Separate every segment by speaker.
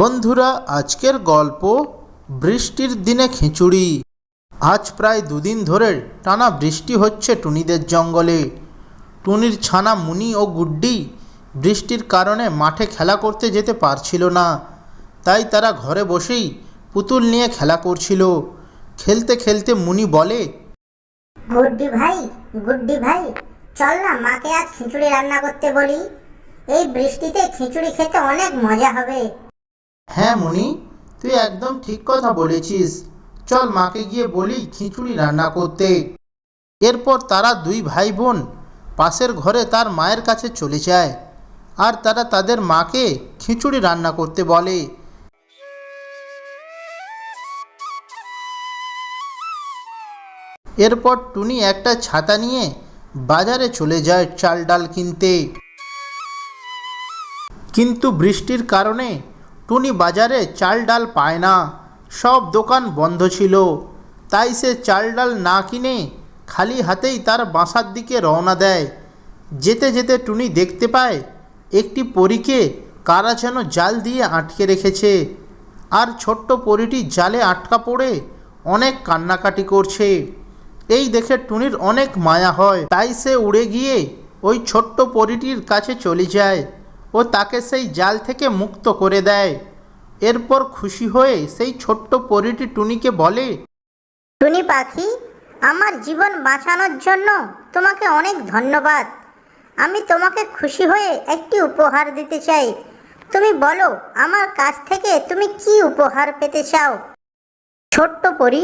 Speaker 1: বন্ধুরা, আজকের গল্প বৃষ্টির দিনে খিচুড়ি। আজ প্রায় দুদিন ধরে টানা বৃষ্টি হচ্ছে টুনিদের জঙ্গলে। টুনির ছানা মুনি ও গুড্ডি বৃষ্টির কারণে মাঠে খেলা করতে যেতে পারছিল না। তাই তারা ঘরে বসেই পুতুল নিয়ে খেলা করছিল। খেলতে খেলতে মুনি বলে,
Speaker 2: গুড্ডি ভাই গুড্ডি ভাই, চল না, মাকে আজ খিচুড়ি রান্না করতে বলি। এই বৃষ্টিতে খিচুড়ি খেতে অনেক মজা হবে।
Speaker 1: হ্যাঁ মুনি, তুই একদম ঠিক কথা বলেছিস। চল মাকে গিয়ে বলি খিচুড়ি রান্না করতে। এরপর তারা দুই ভাই বোন পাশের ঘরে তার মায়ের কাছে চলে যায় আর তারা তাদের মাকে খিচুড়ি রান্না করতে বলে। এরপর টুনি একটা ছাতা নিয়ে বাজারে চলে যায় চাল ডাল কিনতে। কিন্তু বৃষ্টির কারণে টুনি বাজারে চাল ডাল পায় না। সব দোকান বন্ধ ছিল। তাই সে চাল ডাল না কিনে খালি হাতেই তার বাসার দিকে রওনা দেয়। যেতে যেতে টুনি দেখতে পায়, একটি পরীকে কারা যেন জাল দিয়ে আটকে রেখেছে। আর ছোট্ট পরীটি জালে আটকা পড়ে অনেক কান্নাকাটি করছে। এই দেখে টুনির অনেক মায়া হয়। তাই সে উড়ে গিয়ে ওই ছোট্ট পরীটির কাছে চলে যায়। ও তাকে সেই জাল থেকে মুক্ত করে দেয়। এরপর খুশি হয়ে সেই ছোট্ট পরীটি টুনিকে বলে,
Speaker 2: টুনি পাখি, আমার জীবন বাঁচানোর জন্য তোমাকে অনেক ধন্যবাদ। আমি তোমাকে খুশি হয়ে একটি উপহার দিতে চাই। তুমি বলো, আমার কাছ থেকে তুমি কি উপহার পেতে চাও? ছোট্ট পরি,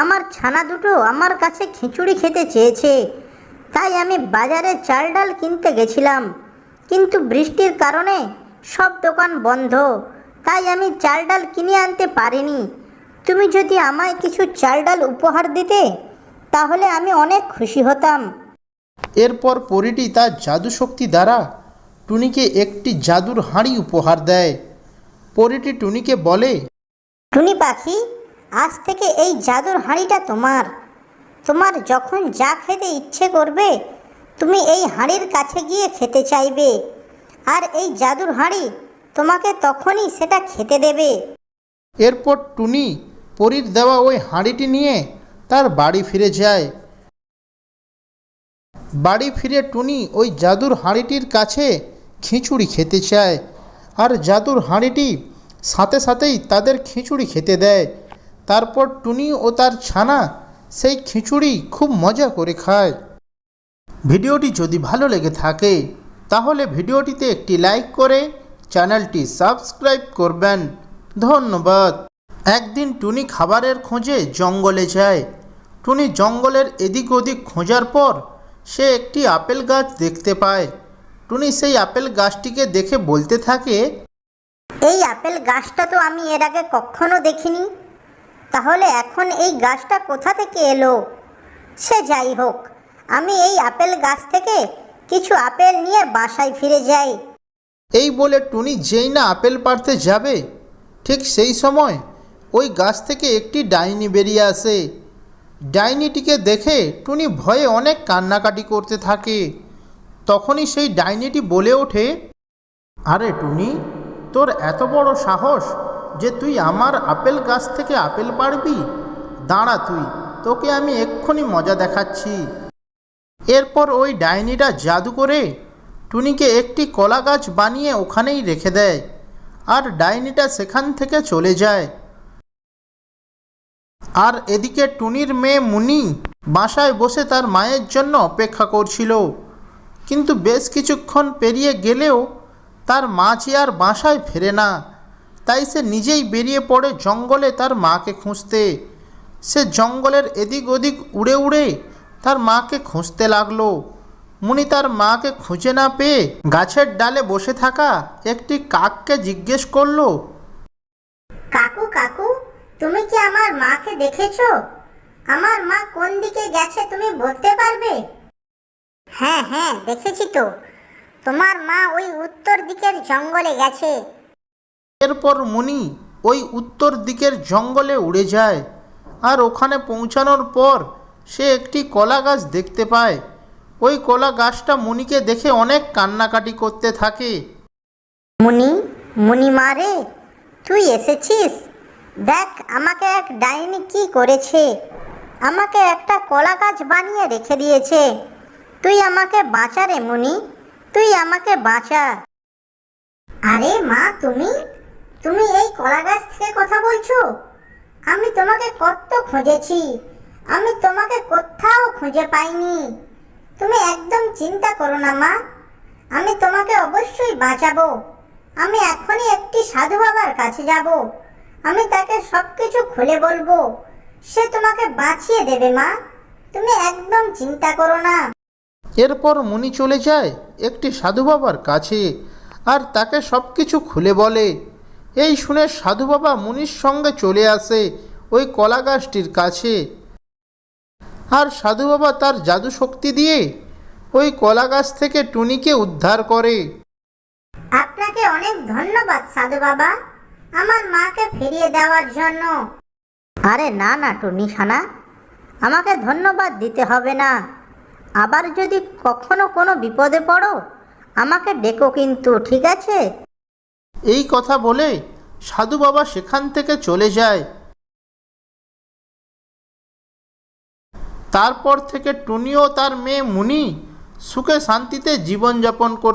Speaker 2: আমার ছানা দুটো আমার কাছে খিচুড়ি খেতে চেয়েছে, তাই আমি বাজারে চাল ডাল কিনতে গেছিলাম। কিন্তু বৃষ্টির কারণে সব দোকান বন্ধ। তাই আমি চাল ডাল কিনে আনতে পারিনি। তুমি যদি আমায় কিছু চাল ডাল উপহার দিতে তাহলে আমি অনেক খুশি হতাম।
Speaker 1: এরপর পরীটি তার জাদু শক্তি দ্বারা টুনিকে একটি জাদুর হাঁড়ি উপহার দেয়। পরীটি টুনিকে বলে
Speaker 2: টুনি পাখি আজ থেকে এই জাদুর হাঁড়িটা তোমার। তোমার যখন যা খেতে ইচ্ছে করবে তুমি এই হাঁড়ির কাছে গিয়ে খেতে চাইবে। আর এই জাদুর হাঁড়ি তোমাকে তখনই সেটা খেতে দেবে।
Speaker 1: এরপর টুনি পরীর দেওয়া ওই হাঁড়িটি নিয়ে তার বাড়ি ফিরে যায়। বাড়ি ফিরে টুনি ওই জাদুর হাঁড়িটির কাছে খিচুড়ি খেতে চায়। আর জাদুর হাঁড়িটি সাথে সাথেই তাদের খিচুড়ি খেতে দেয়। তারপর টুনি ও তার ছানা সেই খিচুড়ি খুব মজা করে খায়। ভিডিওটি যদি ভালো লেগে থাকে, তাহলে ভিডিওটিতে একটি লাইক করে চ্যানেলটি সাবস্ক্রাইব করবেন। ধন্যবাদ। একদিন টুনি খাবারের খোঁজে জঙ্গলে যায়। টুনি জঙ্গলের এদিক ওদিক খোঁজার পর সে একটি আপেল গাছ দেখতে পায়। টুনি সেই আপেল গাছটিকে দেখে বলতে থাকে,
Speaker 2: এই আপেল গাছটা তো আমি এর আগে কখনো দেখিনি। তাহলে এখন এই গাছটা কোথা থেকে এলো? সে যাই হোক আমি এই আপেল গাছ থেকে কিছু আপেল নিয়ে বাসায় ফিরে যাই।
Speaker 1: এই বলে টুনি যেই না আপেল পাড়তে যাবে, ঠিক সেই সময় ওই গাছ থেকে একটি ডাইনি বেরিয়ে আসে। ডাইনিটিকে দেখে টুনি ভয়ে অনেক কান্নাকাটি করতে থাকে। তখনই সেই ডাইনিটি বলে ওঠে, আরে টুনি, তোর এত বড় সাহস যে তুই আমার আপেল গাছ থেকে আপেল পারবি দাঁড়া তুই, তোকে আমি এক্ষুনি মজা দেখাচ্ছি। এরপর ওই ডাইনিটা জাদু করে টুনিকে একটি কলা গাছ বানিয়ে ওখানেই রেখে দেয় আর ডাইনিটা সেখান থেকে চলে যায়। আর এদিকে টুনির মেয়ে মুনি বাসায় বসে তার মায়ের জন্য অপেক্ষা করছিল। কিন্তু বেশ কিছুক্ষণ পেরিয়ে গেলেও তার মা যে আর বাসায় ফেরে না, তাই সে নিজেই বেরিয়ে পড়ে জঙ্গলে তার মাকে খুঁজতে। সে জঙ্গলের এদিক ওদিক উড়ে উড়ে তার মাকে খুঁজতে লাগল। মুনি তার মাকে খুঁজে না পেয়ে গাছের ডালে বসে থাকা একটি কাককে জিজ্ঞেস করল
Speaker 2: কাকু কাকু তুমি কি আমার মাকে দেখেছ? আমার মা কোন দিকে গেছে তুমি বলতে পারবে? হ্যাঁ হ্যাঁ দেখেছি তো। তোমার মা ওই উত্তর দিকের জঙ্গলে গেছে।
Speaker 1: এরপর মুনি ওই উত্তর দিকের জঙ্গলে উড়ে যায়। আর ওখানে পৌঁছানোর পর সে একটি কলা গাছ দেখতে পায়। ওই কলা গাছটা মুনিকে দেখে অনেক কান্নাকাটি করতে থাকে।
Speaker 2: মুনি মুনি মা রে, তুই এসেছিস? দেখ, আমাকে এক ডাইনি কি করেছে। আমাকে একটা কলা গাছ বানিয়ে রেখে দিয়েছে। তুই আমাকে বাঁচা রে মুনি, তুই আমাকে বাঁচা। আরে মা, তুমি তুমি এই কলা গাছ থেকে কথা বলছো? আমি তোমাকে কত খুঁজেছি। আমি তোমাকে কোথাও খুঁজে পাইনি। তুমি একদম চিন্তা করো না, মা। আমি তোমাকে অবশ্যই বাঁচাবো। আমি এখনই একটি সাধু বাবার কাছে যাব। আমি তাকে সব কিছু খুলে বলব। সে তোমাকে বাঁচিয়ে দেবে, মা। তুমি একদম চিন্তা করো না।
Speaker 1: এরপর মুনি চলে যায় একটি সাধু বাবার কাছে আর তাকে সব কিছু খুলে বলে। এই শুনে সাধু বাবা মুনির সঙ্গে চলে আসে ওই কলা গাছটির কাছে। আর সাধু বাবা তার জাদু শক্তি দিয়ে ওই কলা গাছ থেকে টুনিকে উদ্ধার করে।
Speaker 2: আপনাকে অনেক ধন্যবাদ সাধু বাবা। আমার মাকে ফিরিয়ে দেওয়ার জন্য। আরে না না টুনি সানা আমাকে ধন্যবাদ দিতে হবে না। আবার যদি কখনো কোনো বিপদে পড়ো আমাকে ডেকো কিন্তু ঠিক আছে?
Speaker 1: এই কথা বলে সাধু বাবা সেখান থেকে চলে যায়। তারপর থেকে টুনিও তার মেয়ে মুনি সুখে শান্তিতে জীবনযাপন করতে